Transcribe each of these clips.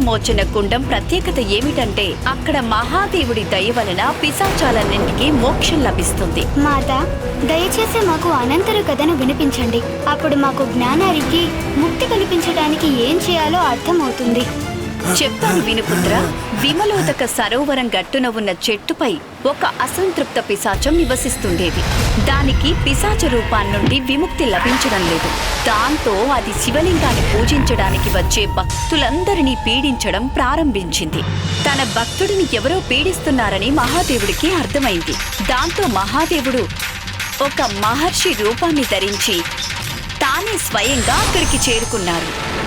పిశాచమోచన కుండం ప్రత్యేకత ఏమిటంటే అక్కడ మహాదేవుడి దయ వలన పిశాచాలన్నింటికీ మోక్షం లభిస్తుంది. మాత దయచేసి మాకు అనంతర కథను వినిపించండి. అప్పుడు మాకు జ్ఞానానికి ముక్తి కల్పించడానికి ఏం చేయాలో అర్థమవుతుంది. చెప్తాను వినుపుత్ర విమలోదక సరోవరం గట్టున ఉన్న చెట్టుపై ఒక అసంతృప్త పిశాచం నివసిస్తుండేది. దానికి పిశాచ రూపాన్నుండి విముక్తి లభించడం లేదు. దాంతో అది శివలింగాన్ని పూజించడానికి వచ్చే భక్తులందరినీ పీడించడం ప్రారంభించింది. తన భక్తుడిని ఎవరో పీడిస్తున్నారని మహాదేవుడికి అర్థమైంది. దాంతో మహాదేవుడు ఒక మహర్షి రూపాన్ని ధరించి తానే స్వయంగా అక్కడికి చేరుకున్నారు.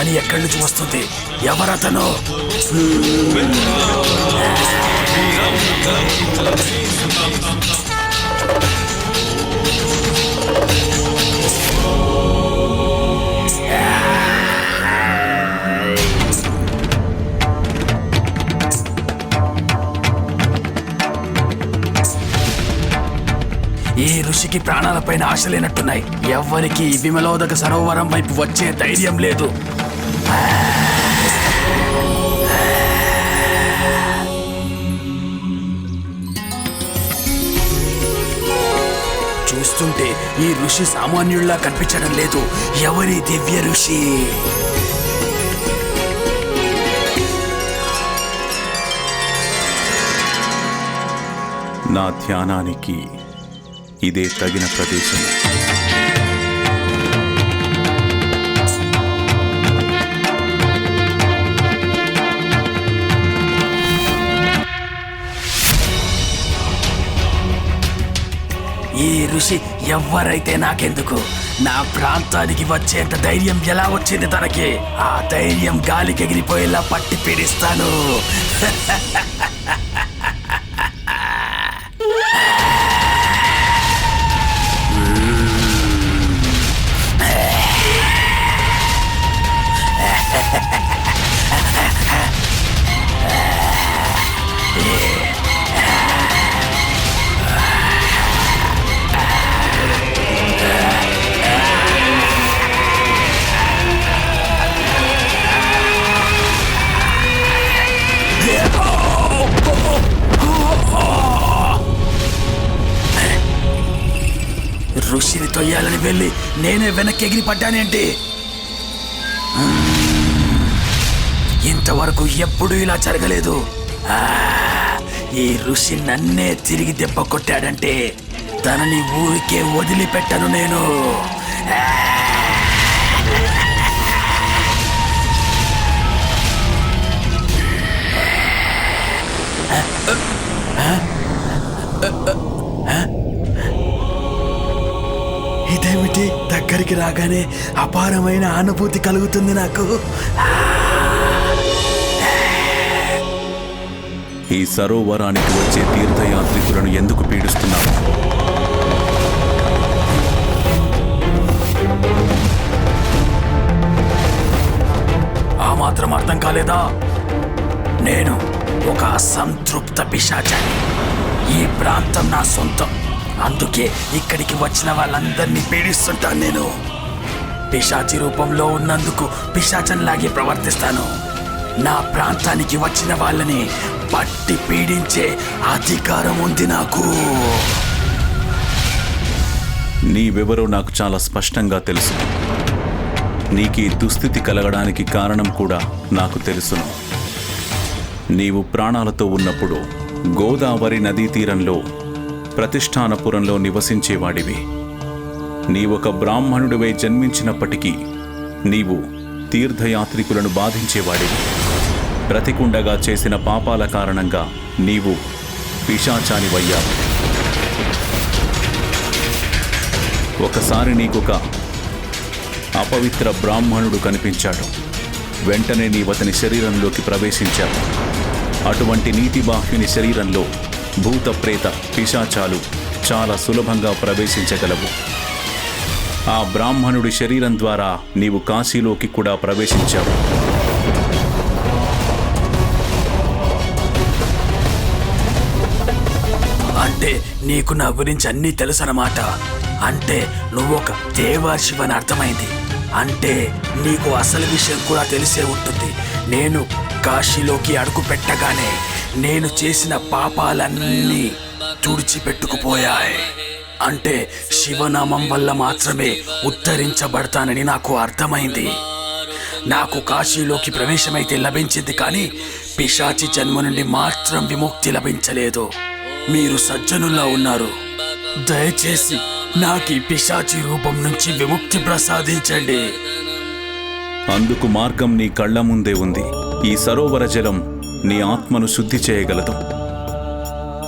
ఈ ధ్వని ఎక్కడి నుంచి వస్తుంది? ఎవరతను? ఈ ఋషికి ప్రాణాలపైన ఆశ లేనట్టున్నాయి ఎవ్వరికి విమలోదక సరోవరం వైపు వచ్చే ధైర్యం లేదు. ఈ ఋషి సామాన్యుల్లా కనిపించడం లేదు. ఎవరి దివ్య ఋషి? నా ధ్యానానికి ఇదే తగిన ప్రదేశం. ఈ ఋషి ఎవరైతే నాకెందుకు? నా ప్రాంతానికి వచ్చేంత ధైర్యం ఎలా వచ్చింది తనకి? ఆ ధైర్యం గాలికి ఎగిరిపోయేలా పట్టి పీడిస్తాను. వెళ్ళి నేనే వెనక్కి ఎగిరి పడ్డానేంటి ఇంతవరకు ఎప్పుడూ ఇలా జరగలేదు. ఈ ఋషి నన్నే తిరిగి దెబ్బ కొట్టాడంటే తనని ఊరికే వదిలిపెట్టను నేను. Uh, uh. దగ్గరికి రాగానే అపారమైన అనుభూతి కలుగుతుంది నాకు. ఈ సరోవరానికి వచ్చే తీర్థయాత్రికులను ఎందుకు పీడిస్తున్నావు? ఆ మాత్రం అర్థం కాలేదా? నేను ఒక అసంతృప్త పిశాచాన్ని ఈ ప్రాంతం నా సొంతం. అందుకే ఇక్కడికి వచ్చిన వాళ్ళందరినీ పీడిస్తుంటాను నేను. పిశాచి రూపంలో ఉన్నందుకు పిశాచంలాగే ప్రవర్తిస్తాను. నా ప్రాంతానికి వచ్చిన వాళ్ళని పట్టి పీడించే అధికారం ఉంది నాకు. నీవెవరో నాకు చాలా స్పష్టంగా తెలుసు. నీకు ఈ దుస్థితి కలగడానికి కారణం కూడా నాకు తెలుసును. నీవు ప్రాణాలతో ఉన్నప్పుడు గోదావరి నదీ తీరంలో ప్రతిష్టానపురంలో నివసించేవాడివి. నీవొక బ్రాహ్మణుడివై జన్మించినప్పటికీ నీవు తీర్థయాత్రికులను బాధించేవాడివి. బ్రతికుండగా చేసిన పాపాల కారణంగా నీవు పిశాచానివయ్యావు. ఒకసారి నీకొక అపవిత్ర బ్రాహ్మణుడు కనిపించాడు. వెంటనే నీవతని శరీరంలోకి ప్రవేశించావు. అటువంటి నీతిబాహ్యుని శరీరంలో భూత ప్రేత పిశాచాలు చాలా సులభంగా ప్రవేశించగలవు. ఆ బ్రాహ్మణుడి శరీరం ద్వారా నీవు కాశీలోకి కూడా ప్రవేశించావు. అంటే నీకు నా గురించి అన్నీ తెలుసన్నమాట. అంటే నువ్వు ఒక దేవర్షివని అర్థమైంది. అంటే నీకు అసలు విషయం కూడా తెలిసే ఉంటుంది. నేను కాశీలోకి అడుగు పెట్టగానే నేను చేసిన పాపాలన్నీ తుడిచిపెట్టుకుపోయాయి. అంటే శివనామం వల్ల మాత్రమే ఉద్ధరించబడతానని నాకు అర్థమైంది. నాకు కాశీలోకి ప్రవేశమైతే లభించింది కానీ పిశాచి జన్మ నుండి మాత్రం విముక్తి లభించలేదు. మీరు సజ్జనుల్లా ఉన్నారు. దయచేసి నాకు ఈ పిశాచి రూపం నుంచి విముక్తి ప్రసాదించండి. అందుకు మార్గం నీ కళ్ళ ముందే ఉంది. ఈ సరోవర జలం నీ ఆత్మను శుద్ధి చేయగలదు.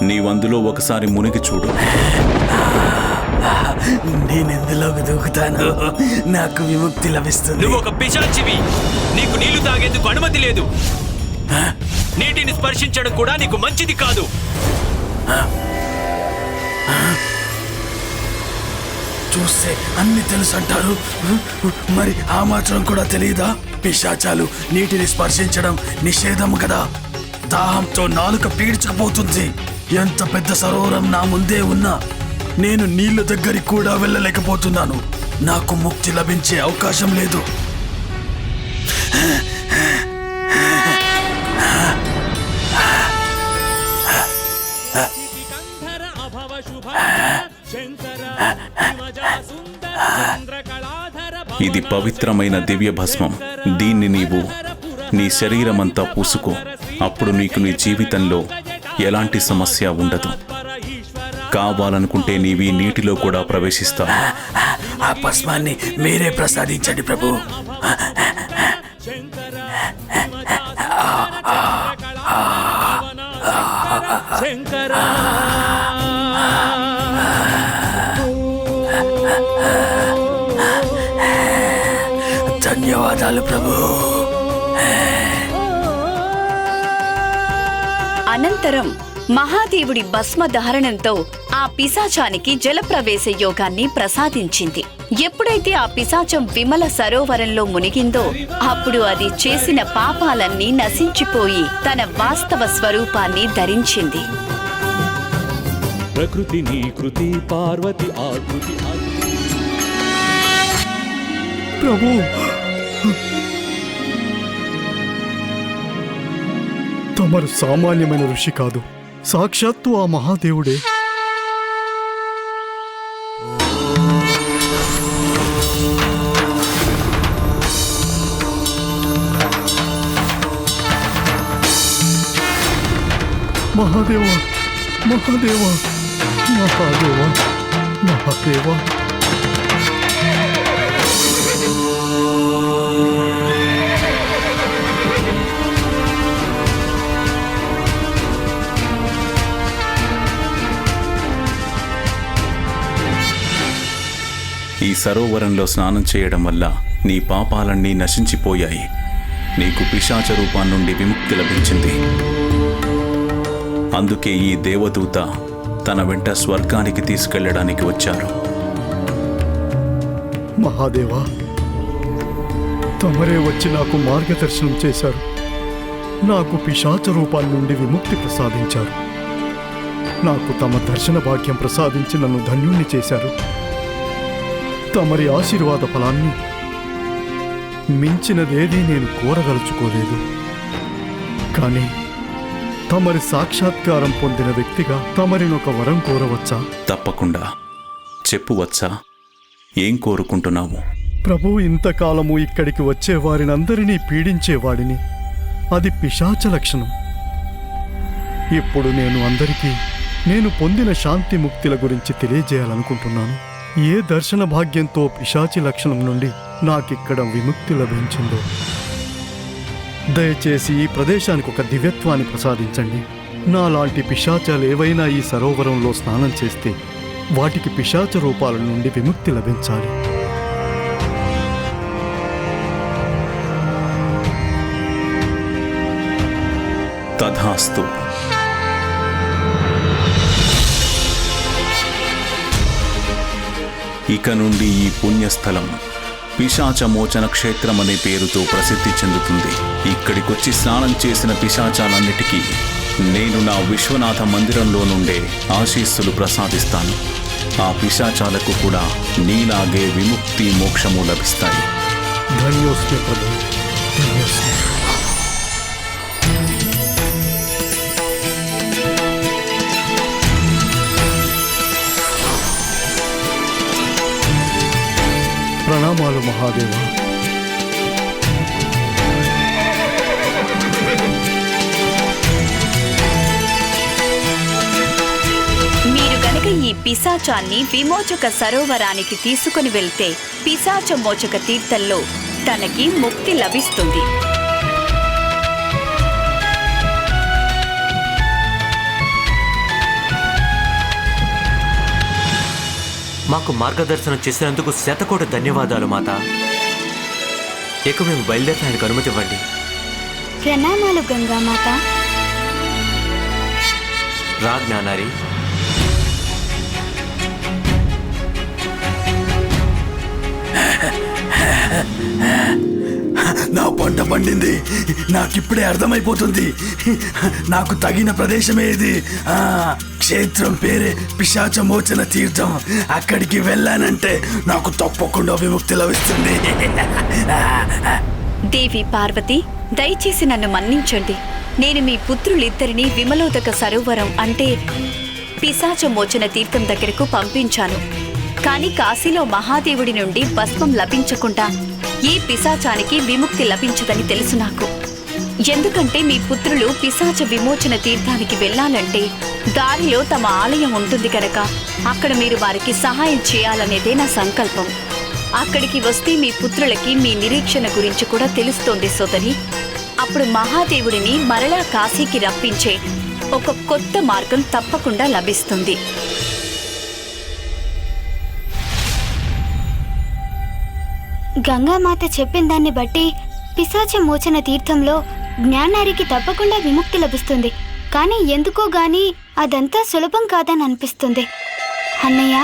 నీవందులో ఒకసారి మునిగి చూడు. నేను ఎందులోకి దూకుతాను నాకు విముక్తి లభిస్తుంది. నువ్వు ఒక పిశాచివి నీకు నీళ్ళు తాగేందుకు అనుమతి లేదు. నీటిని స్పర్శించడం కూడా నీకు మంచిది కాదు. చూస్తే అన్ని తెలుసు అంటారు. మరి ఆ మాత్రం కూడా తెలియదా? పిశాచాలు నీటిని స్పర్శించడం నిషేధం కదా? దాహంతో నాలుక పీడ్చుకుపోతుంది. ఎంత పెద్ద సరోవరం నా ముందే ఉన్నా నేను నీళ్ళ దగ్గరికి కూడా వెళ్ళలేకపోతున్నాను. నాకు ముక్తి లభించే అవకాశం లేదు. ఇది పవిత్రమైన దివ్య భస్మం దీన్ని నీవు నీ శరీరమంతా పూసుకో. అప్పుడు నీకు నీ జీవితంలో ఎలాంటి సమస్య ఉండదు. కావాలనుకుంటే నీవి నీటిలో కూడా ప్రవేశిస్తావు. ఆ భస్మాన్ని మీరే ప్రసాదించండి ప్రభు. శంకర ధన్యవాదాలు ప్రభు. అనంతరం మహాదేవుడి భస్మ దహరణంతో ఆ పిశాచానికి జలప్రవేశ యోగాన్ని ప్రసాదించింది. ఎప్పుడైతే ఆ పిశాచం విమల సరోవరంలో మునిగిందో అప్పుడు అది చేసిన పాపాలన్నీ నశించిపోయి తన వాస్తవ స్వరూపాన్ని ధరించింది. ప్రకృతి నీ కృతి పార్వతి ఆకృతి ప్రభు తమరు సామాన్యమైన ఋషి కాదు. సాక్షాత్తు ఆ మహాదేవుడే. మహాదేవ మహాదేవ మహాదేవ మహాదేవా. సరోవరంలో స్నానం చేయడం వల్ల నీ పాపాలన్నీ నశించిపోయాయి. నీకు పిశాచ రూపం నుండి విముక్తి లభించింది. అందుకే ఈ దేవదూత తన వెంట స్వర్గానికి తీసుకెళ్ళడానికి వచ్చారు. మహాదేవా తమరే వచ్చి నాకు మార్గదర్శనం చేశారు. నాకు పిశాచ రూపాల నుండి విముక్తి ప్రసాదించారు. నాకు తమ దర్శన భాగ్యం ప్రసాదించి నన్ను ధన్యుణ్ణి చేశారు. తమరి ఆశీర్వాద ఫలాన్ని మించినదేదీ నేను కోరదలుచుకోలేదు. కానీ తమరి సాక్షాత్కారం పొందిన వ్యక్తిగా తమరినొక వరం కోరవచ్చా? తప్పకుండా. చెప్పువచ్చా? ఏం కోరుకుంటున్నావు? ప్రభు ఇంతకాలము ఇక్కడికి వచ్చే వారినందరినీ పీడించేవాడిని. అది పిశాచ లక్షణం. ఇప్పుడు నేను అందరికీ నేను పొందిన శాంతి ముక్తుల గురించి తెలియజేయాలనుకుంటున్నాను. ఏ దర్శన భాగ్యంతో పిశాచి లక్షణం నుండి నాకిక్కడ విముక్తి లభించిందో. దయచేసి ఈ ప్రదేశానికి ఒక దివ్యత్వాన్ని ప్రసాదించండి. నాలాంటి పిశాచాలు ఏవైనా ఈ సరోవరంలో స్నానం చేస్తే వాటికి పిశాచ రూపాల నుండి విముక్తి లభించాలి. తథాస్తు. ఇక నుండి ఈ పుణ్యస్థలం పిశాచమోచన క్షేత్రం అనే పేరుతో ప్రసిద్ధి చెందుతుంది. ఇక్కడికొచ్చి స్నానం చేసిన పిశాచాలన్నిటికీ నేను నా విశ్వనాథ మందిరంలో నుండే ఆశీస్సులు ప్రసాదిస్తాను. ఆ పిశాచాలకు కూడా నీలాగే విముక్తి మోక్షము లభిస్తాయి. ధన్యోస్మి ప్రభు ధన్యోస్మి. మహాదేవ. మీరు గనక ఈ పిశాచాన్ని విమోచక సరోవరానికి తీసుకుని వెళ్తే పిశాచ మోచక తీర్థంలో తనకి ముక్తి లభిస్తుంది. మాకు మార్గదర్శనం చేసినందుకు శతకోటి ధన్యవాదాలు మాత. ఇక మేము బయలుదేరడానికి అనుమతి ఇవ్వండి. ప్రణామాలు గంగామాత రా జ్ఞానారి. నా పంట పండింది. నాకిప్పుడే అర్థమైపోతుంది. నాకు తగిన ప్రదేశమే ఇది. ఆ. క్షేత్రం పేరే పిశాచమోచన తీర్థం. అక్కడికి వెళ్ళానంటే నాకు తప్పకుండా విముక్తి లభిస్తుంది. దేవి పార్వతి దయచేసి నన్ను మన్నించండి. నేను మీ పుత్రులిద్దరిని విమలోదక సరోవరం అంటే పిశాచమోచన తీర్థం దగ్గరకు పంపించాను. కానీ కాశీలో మహాదేవుడి నుండి భస్మం లభించకుండా ఈ పిశాచానికి విముక్తి లభించదని తెలుసు నాకు. ఎందుకంటే మీ పుత్రులు పిశాచ విమోచన తీర్థానికి వెళ్ళాలంటే దారిలో తమ ఆలయం ఉంటుంది కనుక అక్కడ మీరు వారికి సహాయం చేయాలనేదే నా సంకల్పం. అక్కడికి వస్తే మీ పుత్రులకి మీ నిరీక్షణ గురించి కూడా తెలుస్తోంది సోదరి. అప్పుడు మహాదేవుడిని మరలా కాశీకి రప్పించే ఒక కొత్త మార్గం తప్పకుండా లభిస్తుంది. గంగామాత చెప్పిన దాన్ని బట్టి పిశాచ మోచన తీర్థంలో జ్ఞానారికి తప్పకుండా విముక్తి లభిస్తుంది. కానీ ఎందుకో గాని అదంతా సులభం కాదని అనిపిస్తుంది. అన్నయ్య.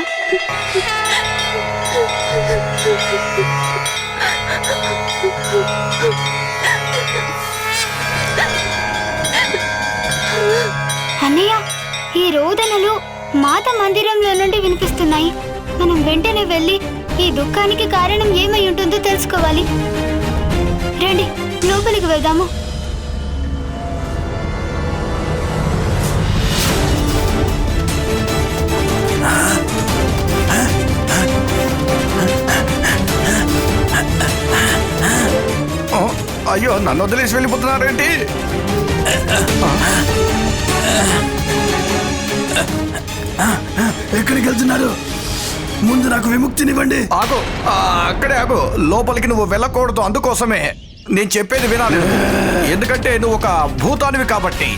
అన్నయ్య ఈ రోదనలు మాత మందిరంలో నుండి వినిపిస్తున్నాయి. మనం వెంటనే వెళ్ళి ఈ దుఃఖానికి కారణం ఏమై ఉంటుందో తెలుసుకోవాలి. రండి లోపలికి వెళ్దాము. అయ్యో నన్ను వదిలేసి వెళ్ళిపోతున్నారేంటి? ఎక్కడికి వెళ్తున్నారు? ముందు నాకు విముక్తినివ్వండి. ఆగు అక్కడే ఆగు. లోపలికి నువ్వు వెళ్ళకూడదు అందుకోసమే. నేను చెప్పేది వినాలి. ఎందుకంటే నువ్వు ఒక భూతానివి కాబట్టి.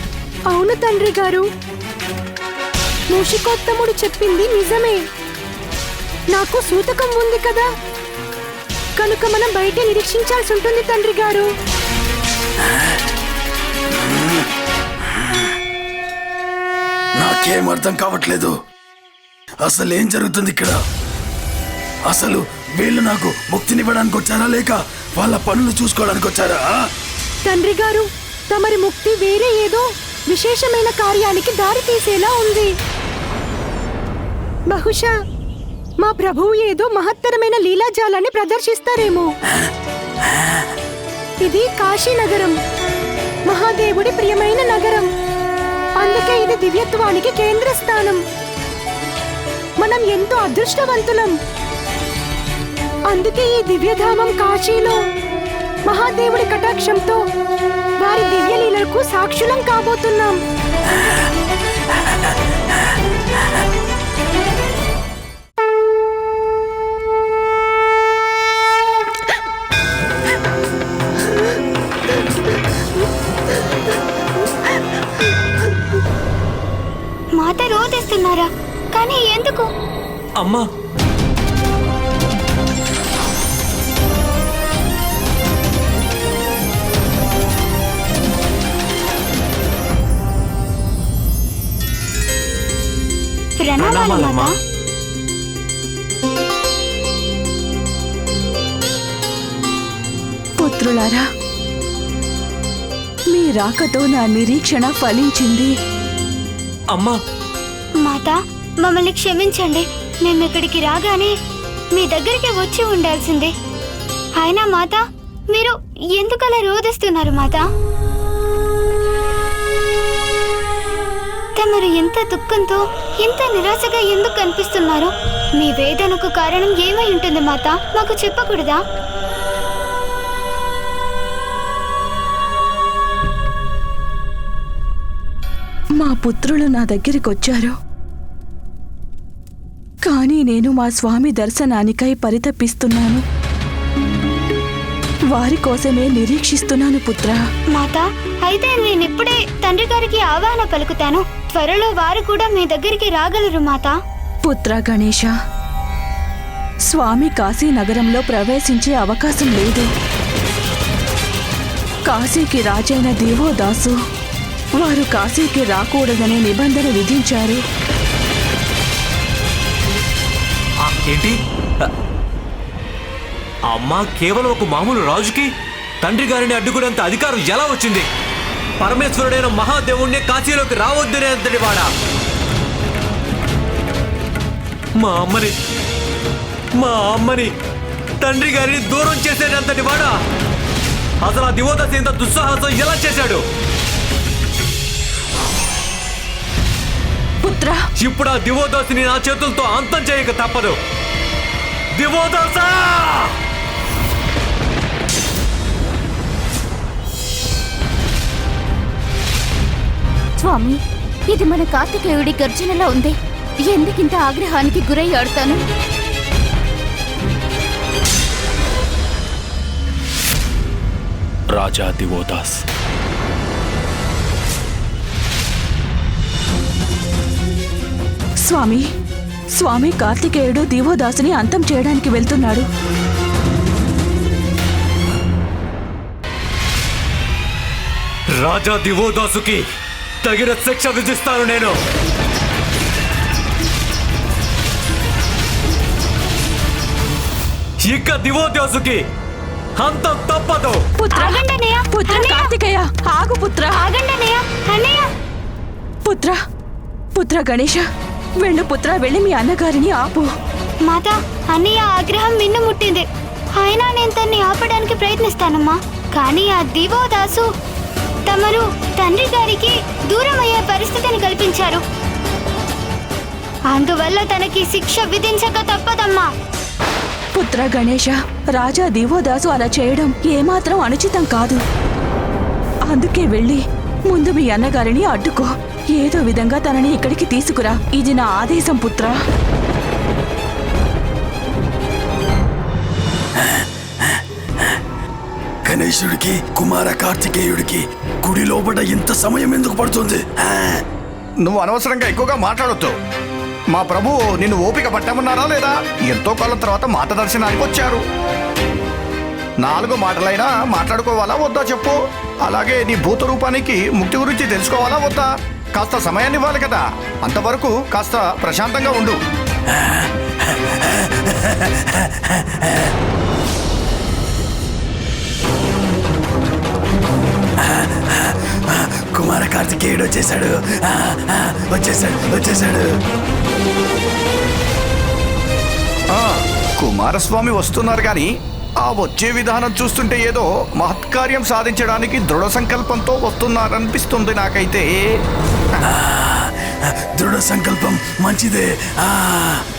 అవును తండ్రి గారు. మూషికోత్తముడు చెప్పింది నిజమే. నాకు సూతకం ఉంది కదా. కనుక మనం బయట నిరీక్షించాల్సి ఉంటుంది తండ్రి గారు. నాకేం అర్థం కావట్లేదు. అసలు ఏం జరుగుతుంది ఇక్కడ? అసలు వీళ్ళు నాకు ముక్తినివ్వడానికి వచ్చారా లేక వాళ్ళ పనులు చూసుకోవడానికి వచ్చారా? తండ్రి గారు తమరి ముక్తి వేరే ఏదో విశేషమైన కార్యానికి దారి తీసేలా ఉంది. బహుశా మా ప్రభువు ఏదో మహత్తరమైన లీలాజాలాన్ని ప్రదర్శిస్తారేమో. ఇది కాశీ నగరం మహాదేవుడి ప్రియమైన నగరం. అందుకే ఇది దివ్యత్వానికి కేంద్ర స్థానం మనం ఎంతో అదృష్టవంతులం. అందుకే ఈ దివ్యధామం కాశీలో మహాదేవుడి కటాక్షంతో వారి దివ్యలీలకు సాక్షులం కాబోతున్నాం. చేస్తారా కానీ ఎందుకు? అమ్మా. పుత్రులారా మీ రాకతో నా నిరీక్షణ ఫలించింది. అమ్మా. తాత మమ్మల్ని క్షమించండి. మేము ఇక్కడికి రాగానే మీ దగ్గరికి వచ్చి ఉండాల్సింది. అయినా మాత మీరు ఎందుకలా రోధిస్తున్నారు మాత? తమరు ఎంత దుఃఖంతో ఎంత నిరాశగా ఎందుకు కనిపిస్తున్నారు? మీ వేదనకు కారణం ఏమై ఉంటుంది మాత? మాకు చెప్పకూడదా? మా పుత్రులు నా దగ్గరికి వచ్చారు కానీ నేను మా స్వామి దర్శనానికై పరితపిస్తున్నాను. వారి కోసమే నిరీక్షిస్తున్నాను పుత్రా. మాత అయితే నేను ఇప్పుడే తండ్రి గారికి ఆహ్వాన పలుకుతాను. త్వరలో వారు కూడా మీ దగ్గరికి రాగలరు మాత. పుత్ర గణేశ స్వామి కాశీ నగరంలో ప్రవేశించే అవకాశం లేదు. కాశీకి రాజైన దేవోదాసు వారు కాశీకి రాకూడదనే నిబంధన విధించారు. ఏంటి? అమ్మ కేవలం ఒక మామూలు రాజుకి తండ్రి గారిని అడ్డుకునేంత అధికారం ఎలా వచ్చింది? పరమేశ్వరుడైన మహాదేవుణ్ణి కాశీలోకి రావద్దనే అంతటి వాడా. మా అమ్మని మా అమ్మని తండ్రి గారిని దూరం చేసేటంతటి వాడా? అసలు ఆ దివోదశ ఇంత దుస్సాహసం ఎలా చేశాడు? పుత్ర. ఇప్పుడు ఆ దివోదాసిని నా చేతులతో అంతం చేయక తప్పదు. దివోదాస! స్వామి ఇది మన కార్తికేయుడి గర్జనలా ఉంది. ఎందుకింత ఆగ్రహానికి గురయ్యాడు తను రాజా దివోదాస్. స్వామి స్వామి కార్తికేయుడు దీవోదాసుని అంతం చేయడానికి వెళ్తున్నాడు. రాజా దివోదాసుకి తగిన శిక్ష విధిస్తాను నేను. ఇక దివోదాసుకి అంతం తప్పదు. పుత్ర. కార్తికేయ ఆగు పుత్ర. ఆగండి పుత్ర పుత్ర గణేష వెళ్ళు పుత్ర వెళ్ళి మీ అన్నగారిని ఆపు. మాత అన్నయ్య ఆగ్రహం మిన్ను ముట్టింది. అయినా నేను తన్ని ఆపడానికి ప్రయత్నిస్తానమ్మా. కానీ ఆ దివోదాసు తమరు తండ్రి గారికి దూరం అయ్యే పరిస్థితిని కల్పించారు. అందువల్ల తనకి శిక్ష విధించక తప్పదమ్మా. పుత్ర గణేష రాజా దీవోదాసు అలా చేయడం ఏమాత్రం అనుచితం కాదు. అందుకే వెళ్ళి ముందు మీ అన్నగారిని అడ్డుకో. ఏదో విధంగా తనని ఇక్కడికి తీసుకురా. ఇది నా ఆదేశం పుత్ర. గణేశుడికి కుమార కార్తికేయుడికి గుడి లోపల ఇంత సమయం ఎందుకు పడుతుంది? నువ్వు అనవసరంగా ఎక్కువగా మాట్లాడొద్దు. మా ప్రభు నిన్ను ఓపిక పట్టామన్నారా లేదా? ఎంతో కాలం తర్వాత మాట దర్శనానికి వచ్చారు. నాలుగు మాటలైనా మాట్లాడుకోవాలా? వద్దా చెప్పు. అలాగే నీ భూత రూపానికి ముక్తి గురించి తెలుసుకోవాలా వద్దా? కాస్త సమయాన్ని ఇవ్వాలి కదా. అంతవరకు కాస్త ప్రశాంతంగా ఉండు. కుమార కార్తికేయుడు వచ్చేసాడు. వచ్చేసాడు వచ్చేసాడు. కుమారస్వామి వస్తున్నారు కానీ ఆ వచ్చే విధానం చూస్తుంటే ఏదో మహత్కార్యం సాధించడానికి దృఢ సంకల్పంతో వస్తున్నారనిపిస్తుంది నాకైతే. దృఢ సంకల్పం మంచిదే.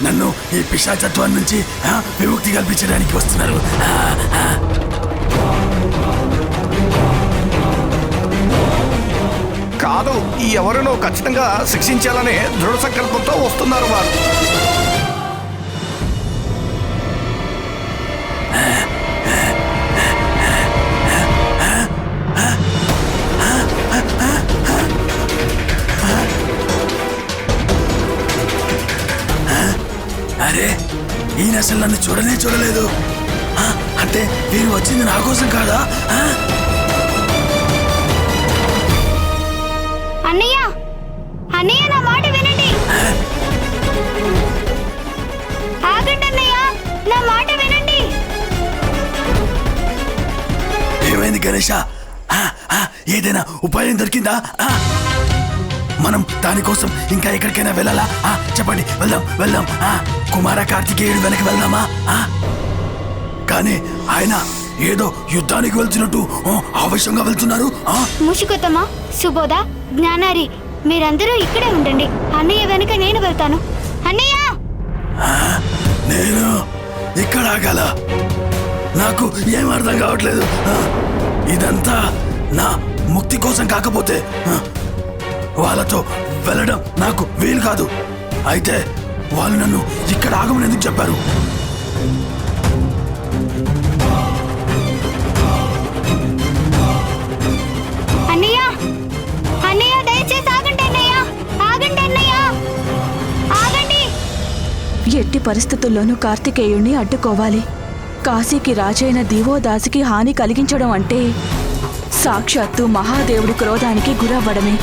నన్ను ఈ పిశాచత్వం నుంచి విముక్తి కల్పించడానికి వస్తున్నారు. కాదు ఈ ఎవరినో ఖచ్చితంగా శిక్షించాలనే దృఢ సంకల్పంతో వస్తున్నారు వారు. అరే ఈయన అసలు నన్ను చూడనే చూడలేదు. అంటే వీరు వచ్చింది నా కోసం కాదా? అన్నయ్య అన్నయ్య నా మాట వినండి. అన్నయ్య నా మాట వినండి. ఏమైంది గణేష? ఏదైనా ఉపాయం దొరికిందా? మనం దానికోసం ఇంకా ఎక్కడికైనా వెళ్ళాలా? ఆ, చెప్పండి. వెళ్దాం వెళ్దాం. ఆ, కుమార కార్తికేయుడు వెనక్కి వెళ్దామా? ఆ? కానీ ఆయన ఏదో యుద్ధానికి వెళ్తున్నట్టు ఆవేశంగా వెళ్తున్నారు. ఆ? ముషికొత్తమా సుబోధ జ్ఞానారి మీరందరూ ఇక్కడే ఉండండి. అన్నయ్య వెనుక నేను వెళ్తాను. అన్నయ్య! నేను ఇక్కడ ఆగాల. నాకు ఏం అర్థం కావట్లేదు. ఇదంతా నా ముక్తి కోసం కాకపోతే వాళ్ళతో వెళ్ళడం నాకు వీలు కాదు. అయితే వాళ్ళు నన్ను ఇక్కడ ఆగమని ఎందుకు చెప్పారు? ఎట్టి పరిస్థితుల్లోనూ కార్తికేయుణ్ణి అడ్డుకోవాలి. కాశీకి రాజైన దీవోదాసికి హాని కలిగించడం అంటే సాక్షాత్తు మహాదేవుడి క్రోధానికి గురవ్వడమే.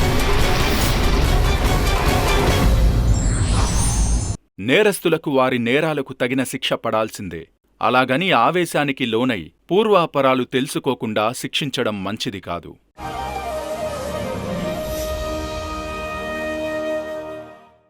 నేరస్తులకు వారి నేరాలకు తగిన శిక్ష పడాల్సిందే. అలాగని ఆవేశానికి లోనై పూర్వాపరాలు తెలుసుకోకుండా శిక్షించడం మంచిది కాదు.